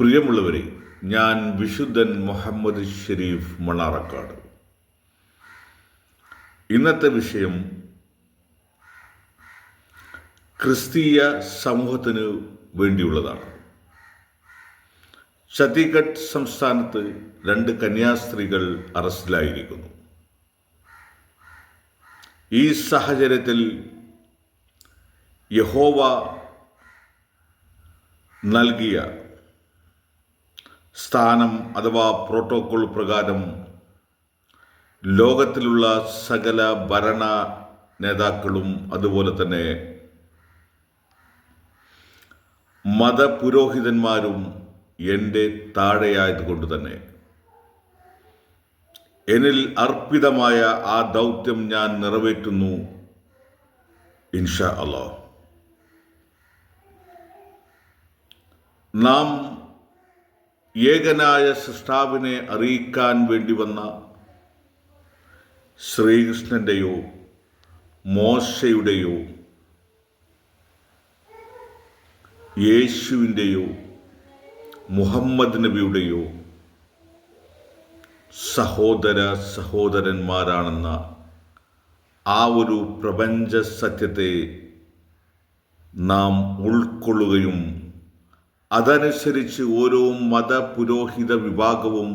പ്രിയമുള്ളവരെ ഞാൻ വിശുദ്ധൻ മുഹമ്മദ് ഷെരീഫ് മണാറക്കാട് ഇന്നത്തെ വിഷയം ക്രിസ്തീയ സമൂഹത്തിന് വേണ്ടിയുള്ളതാണ്. ഛത്തീഗഡ് സംസ്ഥാനത്ത് രണ്ട് കന്യാസ്ത്രീകൾ അറസ്റ്റിലായിരിക്കുന്നു. ഈ സാഹചര്യത്തിൽ യഹോവ നൽകിയ സ്ഥാനം അഥവാ പ്രോട്ടോകോൾ പ്രകാരം ലോകത്തിലുള്ള സകല ഭരണ നേതാക്കളും അതുപോലെ തന്നെ മതപുരോഹിതന്മാരും എന്റെ താഴെയായതുകൊണ്ട് തന്നെ. എന്നിൽ അർപ്പിതമായ ആ ദൗത്യം ഞാൻ നിറവേറ്റുന്നു ഇൻഷ അള്ളാഹ് നാം ഏകനായ സൃഷ്ടാവിനെ അറിയിക്കാൻ വേണ്ടി വന്ന ശ്രീകൃഷ്ണന്റെയോ മോശയുടെയോ യേശുവിന്റെയോ മുഹമ്മദ് നബിയുടെയോ സഹോദര സഹോദരന്മാരാണെന്ന ആ ഒരു പ്രപഞ്ച സത്യത്തെ നാം ഉൾക്കൊള്ളുകയും അതനുസരിച്ച് ഓരോ മത പുരോഹിത വിഭാഗവും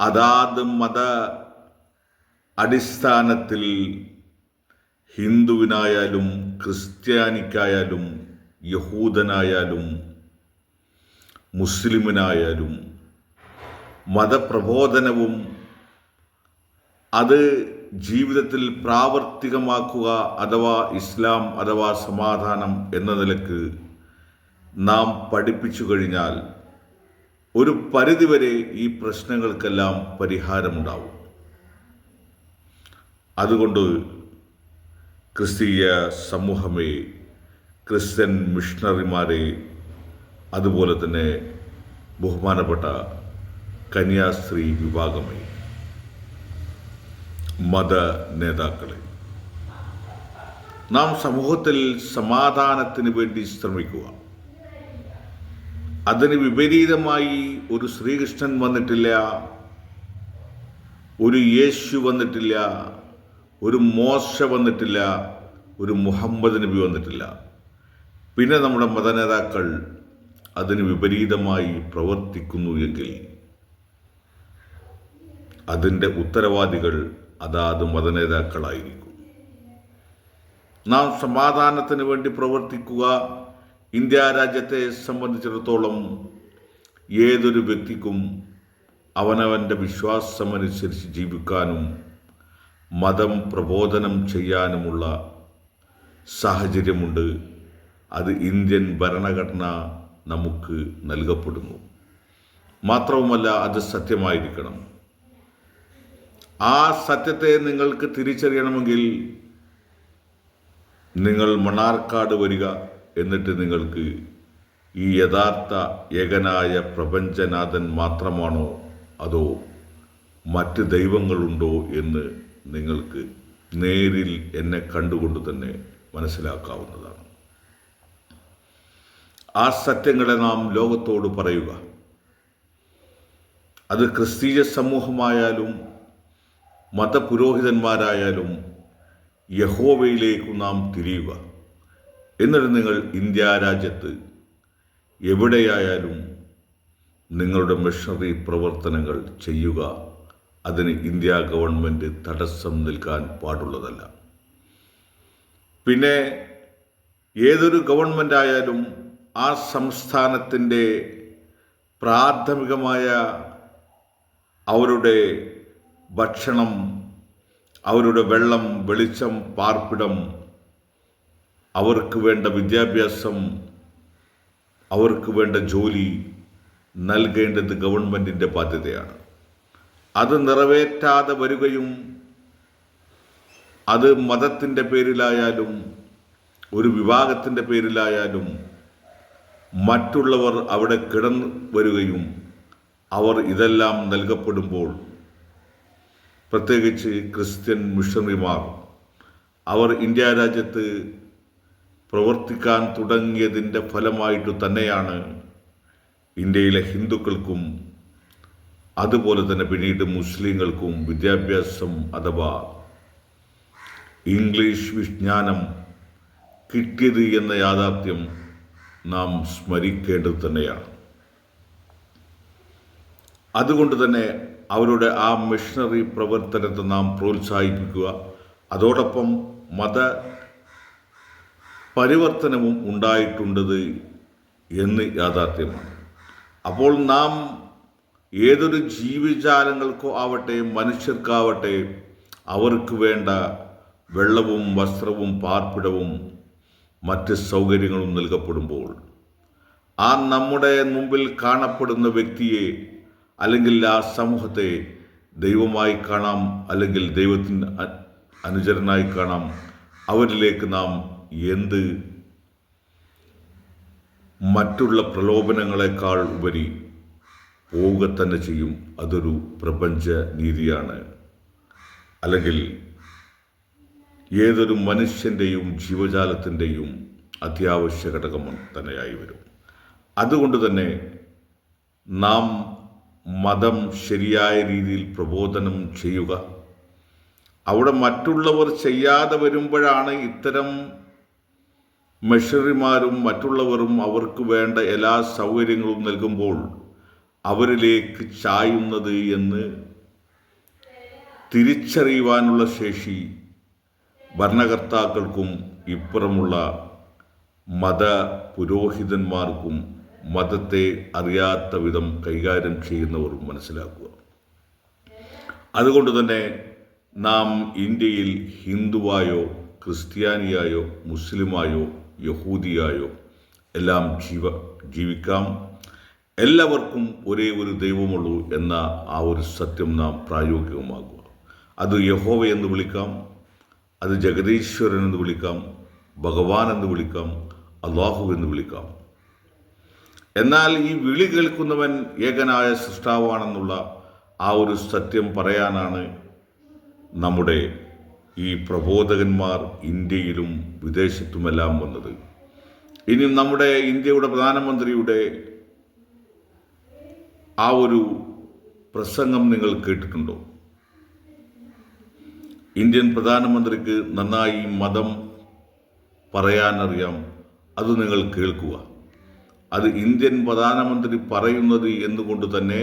അതാത് മത അടിസ്ഥാനത്തിൽ ഹിന്ദുവിനായാലും ക്രിസ്ത്യാനിക്കായാലും യഹൂദനായാലും മുസ്ലിമിനായാലും മതപ്രബോധനവും അത് ജീവിതത്തിൽ പ്രാവർത്തികമാക്കുക അഥവാ ഇസ്ലാം അഥവാ സമാധാനം എന്ന നിലയ്ക്ക് നാം പഠിപ്പിച്ചു കഴിഞ്ഞാൽ ഒരു പരിധിവരെ ഈ പ്രശ്നങ്ങൾക്കെല്ലാം പരിഹാരമുണ്ടാവും. അതുകൊണ്ട് ക്രിസ്തീയ സമൂഹമേ ക്രിസ്ത്യൻ മിഷണറിമാരെ അതുപോലെ തന്നെ ബഹുമാനപ്പെട്ട കന്യാസ്ത്രീ വിഭാഗമേ മത നേതാക്കളെ നാം സമൂഹത്തിൽ സമാധാനത്തിന് വേണ്ടി ശ്രമിക്കുക. അതിന് വിപരീതമായി ഒരു ശ്രീകൃഷ്ണൻ വന്നിട്ടില്ല ഒരു യേശു വന്നിട്ടില്ല ഒരു മോശ വന്നിട്ടില്ല ഒരു മുഹമ്മദ് നബി വന്നിട്ടില്ല. പിന്നെ നമ്മുടെ മതനേതാക്കൾ അതിന് വിപരീതമായി പ്രവർത്തിക്കുന്നു എങ്കിൽ അതിന്റെ ഉത്തരവാദികൾ അതാത് മതനേതാക്കളായിരിക്കും. നാം സമാധാനത്തിന് വേണ്ടി പ്രവർത്തിക്കുക ഇന്ത്യ രാജ്യത്തെ സംബന്ധിച്ചിടത്തോളം ഏതൊരു വ്യക്തിക്കും അവനവന്റെ വിശ്വാസമനുസരിച്ച് ജീവിക്കാനും മതം പ്രബോധനം ചെയ്യാനുമുള്ള സാഹചര്യമുണ്ട്. അത് ഇന്ത്യൻ ഭരണഘടന നമുക്ക് നൽകപ്പെടുന്നു. മാത്രവുമല്ല അത് സത്യമായിരിക്കണം. ആ സത്യത്തെ നിങ്ങൾക്ക് തിരിച്ചറിയണമെങ്കിൽ നിങ്ങൾ മണാർക്കാട് വരിക. എന്നിട്ട് നിങ്ങൾക്ക് ഈ യഥാർത്ഥ ഏകനായ പ്രപഞ്ചനാഥൻ മാത്രമാണോ അതോ മറ്റ് ദൈവങ്ങളുണ്ടോ എന്ന് നിങ്ങൾക്ക് നേരിൽ എന്നെ കണ്ടുകൊണ്ട് തന്നെ മനസ്സിലാക്കാവുന്നതാണ്. ആ സത്യങ്ങളെ നാം ലോകത്തോട് പറയുക. അത് ക്രിസ്തീയ സമൂഹമായാലും മതപുരോഹിതന്മാരായാലും യഹോവയിലേക്ക് നാം തിരിയുക. എന്നിട്ട് നിങ്ങൾ ഇന്ത്യ രാജ്യത്ത് എവിടെയായാലും നിങ്ങളുടെ മിഷണറി പ്രവർത്തനങ്ങൾ ചെയ്യുക അതിന് ഇന്ത്യ ഗവൺമെന്റ് തടസ്സം നിൽക്കാൻ പാടുള്ളതല്ല. പിന്നെ ഏതൊരു ഗവൺമെന്റ് ആയാലും ആ സംസ്ഥാനത്തിന്റെ പ്രാഥമികമായ അവരുടെ ഭക്ഷണം അവരുടെ വെള്ളം വെളിച്ചം പാർപ്പിടം അവർക്ക് വേണ്ട വിദ്യാഭ്യാസം അവർക്ക് വേണ്ട ജോലി നൽകേണ്ടത് ഗവൺമെന്റിന്റെ ബാധ്യതയാണ്. അത് നിറവേറ്റാതെ വരികയും അത് മതത്തിന്റെ പേരിലായാലും ഒരു വിഭാഗത്തിന്റെ പേരിലായാലും മറ്റുള്ളവർ അവിടെ കിടന്നു വരികയും അവർ ഇതെല്ലാം നൽകപ്പെടുമ്പോൾ പ്രത്യേകിച്ച് ക്രിസ്ത്യൻ മിഷണറിമാർ അവർ ഇന്ത്യ രാജ്യത്ത് പ്രവർത്തിക്കാൻ തുടങ്ങിയതിന്റെ ഫലമായിട്ട് തന്നെയാണ് ഇന്ത്യയിലെ ഹിന്ദുക്കൾക്കും അതുപോലെ തന്നെ പിന്നീട് മുസ്ലിങ്ങൾക്കും വിദ്യാഭ്യാസം അഥവാ ഇംഗ്ലീഷ് വിജ്ഞാനം കിട്ടിയത് എന്ന യാഥാർത്ഥ്യം നാം സ്മരിക്കേണ്ടത് തന്നെയാണ്. അതുകൊണ്ട് തന്നെ അവരുടെ ആ മിഷണറി പ്രവർത്തനത്തെ നാം പ്രോത്സാഹിപ്പിക്കുക. അതോടൊപ്പം മത പരിവർത്തനവും ഉണ്ടായിട്ടുണ്ടത് എന്ന് യാഥാർത്ഥ്യമാണ്. അപ്പോൾ നാം ഏതൊരു ജീവജാലങ്ങൾക്കോ ആവട്ടെ മനുഷ്യർക്കാവട്ടെ അവർക്ക് വേണ്ട വെള്ളവും വസ്ത്രവും പാർപ്പിടവും മറ്റ് സൗകര്യങ്ങളും നൽകപ്പെടുമ്പോൾ ആ നമ്മുടെ മുമ്പിൽ കാണപ്പെടുന്ന വ്യക്തിയെ അല്ലെങ്കിൽ ആ സമൂഹത്തെ ദൈവമായി കാണാം അല്ലെങ്കിൽ ദൈവത്തിന് അനുചരനായി കാണാം അവരിലേക്ക് നാം എന്ത്? മറ്റുള്ള പ്രലോഭനങ്ങളെക്കാൾ ഉപരി പോവുക തന്നെ ചെയ്യും. അതൊരു പ്രപഞ്ച നീതിയാണ് അല്ലെങ്കിൽ ഏതൊരു മനുഷ്യന്റെയും ജീവജാലത്തിന്റെയും അത്യാവശ്യ ഘടകം തന്നെയായി വരും. അതുകൊണ്ട് തന്നെ നാം മതം ശരിയായ രീതിയിൽ പ്രബോധനം ചെയ്യുക. അവിടെ മറ്റുള്ളവർ ചെയ്യാതെ വരുമ്പോഴാണ് ഇത്തരം മെഷറിമാരും മറ്റുള്ളവരും അവർക്ക് വേണ്ട എല്ലാ സൗകര്യങ്ങളും നൽകുമ്പോൾ അവരിലേക്ക് ചായുന്നത് എന്ന് തിരിച്ചറിയുവാനുള്ള ശേഷി ഭരണകർത്താക്കൾക്കും ഇപ്പുറമുള്ള മത പുരോഹിതന്മാർക്കും മതത്തെ അറിയാത്ത വിധം കൈകാര്യം ചെയ്യുന്നവർ മനസ്സിലാക്കുക. അതുകൊണ്ട് തന്നെ നാം ഇന്ത്യയിൽ ഹിന്ദുവായോ ക്രിസ്ത്യാനിയായോ മുസ്ലിമായോ യഹൂദിയായോ? എല്ലാം ജീവ ജീവിക്കാം. എല്ലാവർക്കും ഒരേ ഒരു ദൈവമുള്ളൂ എന്ന ആ ഒരു സത്യം നാം പ്രായോഗികമാകുക അത് യഹോവ എന്ന് വിളിക്കാം അത് ജഗദീശ്വരൻ എന്ന് വിളിക്കാം ഭഗവാൻ എന്ന് വിളിക്കാം അള്ളാഹു എന്ന് വിളിക്കാം. എന്നാൽ ഈ വിളി കേൾക്കുന്നവൻ ഏകനായ സൃഷ്ടാവാണെന്നുള്ള ആ ഒരു സത്യം പറയാനാണ് നമ്മുടെ ഈ പ്രബോധകന്മാർ ഇന്ത്യയിലും വിദേശത്തുമെല്ലാം വന്നത്. ഇനി നമ്മുടെ ഇന്ത്യയുടെ പ്രധാനമന്ത്രിയുടെ ആ ഒരു പ്രസംഗം നിങ്ങൾ കേട്ടിട്ടുണ്ടോ? ഇന്ത്യൻ പ്രധാനമന്ത്രിക്ക് നന്നായി മതം പറയാനറിയാം അത് നിങ്ങൾ കേൾക്കുക. അത് ഇന്ത്യൻ പ്രധാനമന്ത്രി പറയുന്നത് എന്നുകൊണ്ട് തന്നെ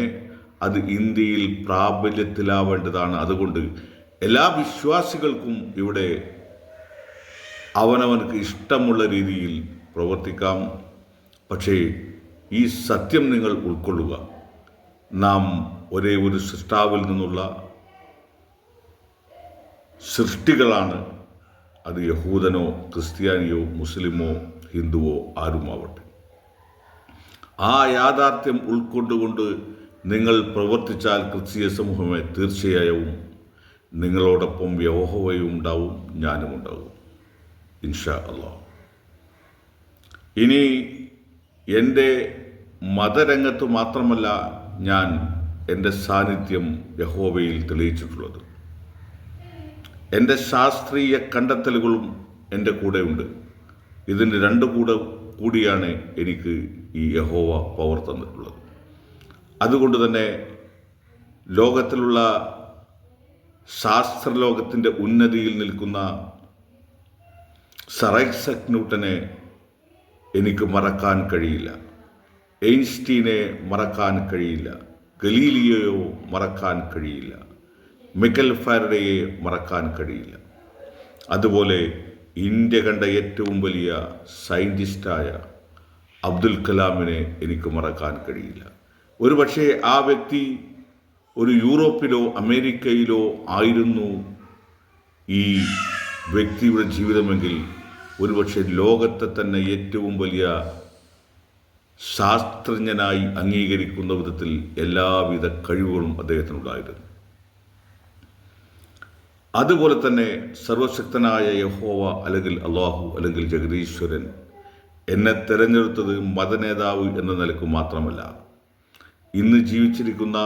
അത് ഇന്ത്യയിൽ പ്രാബല്യത്തിലാവേണ്ടതാണ്. അതുകൊണ്ട് എല്ലാ വിശ്വാസികൾക്കും ഇവിടെ അവനവനക്ക് ഇഷ്ടമുള്ള രീതിയിൽ പ്രവർത്തിക്കാം. പക്ഷേ ഈ സത്യം നിങ്ങൾ ഉൾക്കൊള്ളുക. നാം ഒരേ ഒരു സൃഷ്ടാവിൽ നിന്നുള്ള സൃഷ്ടികളാണ്. അത് യഹൂദനോ ക്രിസ്ത്യാനിയോ മുസ്ലിമോ ഹിന്ദുവോ ആരുമാവട്ടെ. ആ യാഥാർത്ഥ്യം ഉൾക്കൊണ്ടുകൊണ്ട് നിങ്ങൾ പ്രവർത്തിച്ചാൽ ക്രിസ്തീയ സമൂഹമേ തീർച്ചയായും നിങ്ങളോടൊപ്പം യഹോവയും ഉണ്ടാവും ഞാനും ഉണ്ടാവും ഇൻഷാ അള്ളാഹ് ഇനി എന്റെ മതരംഗത്ത് മാത്രമല്ല ഞാൻ എന്റെ സാന്നിധ്യം യഹോവയിൽ തെളിയിച്ചിട്ടുള്ളത്. എന്റെ ശാസ്ത്രീയ കണ്ടെത്തലുകളും എന്റെ കൂടെയുണ്ട്. ഇതിന് രണ്ട് കൂടെ കൂടിയാണ് എനിക്ക് ഈ യഹോവ പവർ തന്നിട്ടുള്ളത് അതുകൊണ്ട് തന്നെ ലോകത്തിലുള്ള ശാസ്ത്രലോകത്തിന്റെ ഉന്നതിയിൽ നിൽക്കുന്ന സറൈസക് ന്യൂട്ടനെ എനിക്ക് മറക്കാൻ കഴിയില്ല. എയിൻസ്റ്റീനെ മറക്കാൻ കഴിയില്ല. ഗലീലിയോയോ മറക്കാൻ കഴിയില്ല. മിക്കൽ ഫാരഡയെ മറക്കാൻ കഴിയില്ല. അതുപോലെ ഇന്ത്യ കണ്ട ഏറ്റവും വലിയ സയന്റിസ്റ്റായ അബ്ദുൽ കലാമിനെ എനിക്ക് മറക്കാൻ കഴിയില്ല. ഒരുപക്ഷെ ആ വ്യക്തി ഒരു യൂറോപ്പിലോ അമേരിക്കയിലോ ആയിരുന്നു ഈ വ്യക്തിയുടെ ജീവിതമെങ്കിൽ ഒരുപക്ഷെ ലോകത്തെ തന്നെ ഏറ്റവും വലിയ ശാസ്ത്രജ്ഞനായി അംഗീകരിക്കുന്ന വിധത്തിൽ എല്ലാവിധ കഴിവുകളും അദ്ദേഹത്തിനുണ്ടായിരുന്നു. അതുപോലെ തന്നെ സർവശക്തനായ യഹോവ അല്ലെങ്കിൽ അള്ളാഹു അല്ലെങ്കിൽ ജഗദീശ്വരൻ എന്നെ തിരഞ്ഞെടുത്തത് മതനേതാവ് എന്ന നിലയ്ക്ക് മാത്രമല്ല. ഇന്ന് ജീവിച്ചിരിക്കുന്ന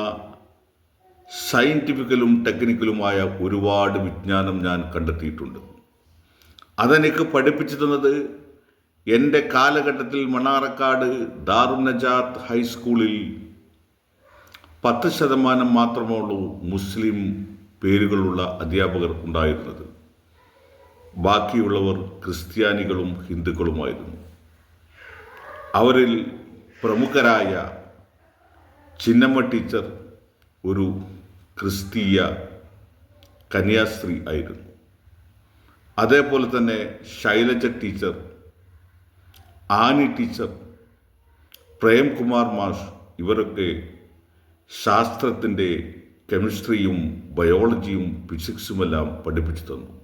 സയന്റിഫിക്കലും ടെക്നിക്കലുമായ ഒരുപാട് വിജ്ഞാനം ഞാൻ കണ്ടെത്തിയിട്ടുണ്ട്. അതെനിക്ക് പഠിപ്പിച്ചു തന്നത് എന്റെ കാലഘട്ടത്തിൽ മണാറക്കാട് ദാറുനജാത്ത് ഹൈസ്കൂളിൽ പത്ത് ശതമാനം മാത്രമേ ഉള്ളൂ മുസ്ലിം പേരുകളുള്ള അധ്യാപകർ ഉണ്ടായിരുന്നത്. ബാക്കിയുള്ളവർ ക്രിസ്ത്യാനികളും ഹിന്ദുക്കളുമായിരുന്നു. അവരിൽ പ്രമുഖരായ ചിന്നമ്മ ടീച്ചർ ഒരു ക്രിസ്തീയ കന്യാസ്ത്രീ ആയിരുന്നു. അതേപോലെ തന്നെ Shailaja teacher Annie teacher Premkumar മാഷ് ഇവരൊക്കെ ശാസ്ത്രത്തിന്റെ കെമിസ്ട്രിയും ബയോളജിയും ഫിസിക്സുമെല്ലാം പഠിപ്പിച്ചു തന്നു.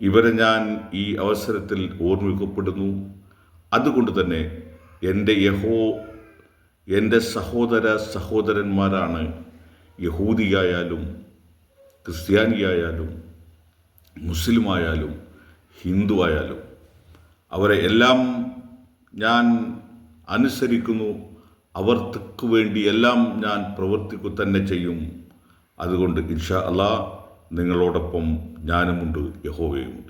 ഇവരെ ഞാൻ ഈ അവസരത്തിൽ ഓർമ്മിക്കപ്പെടുന്നു. അതുകൊണ്ട് തന്നെ എന്റെ യഹോ എന്റെ സഹോദര സഹോദരന്മാരാണ് യഹൂദിയായാലും ക്രിസ്ത്യാനിയായാലും മുസ്ലിമായാലും ഹിന്ദു ആയാലും അവരെ എല്ലാം ഞാൻ അനുസരിക്കുന്നു. അവർക്ക് വേണ്ടി എല്ലാം ഞാൻ പ്രവർത്തിക്കുക തന്നെ ചെയ്യും. അതുകൊണ്ട് ഇൻഷാ അല്ലാ നിങ്ങളോടൊപ്പം ഞാനുമുണ്ട് യഹോവയുമുണ്ട്.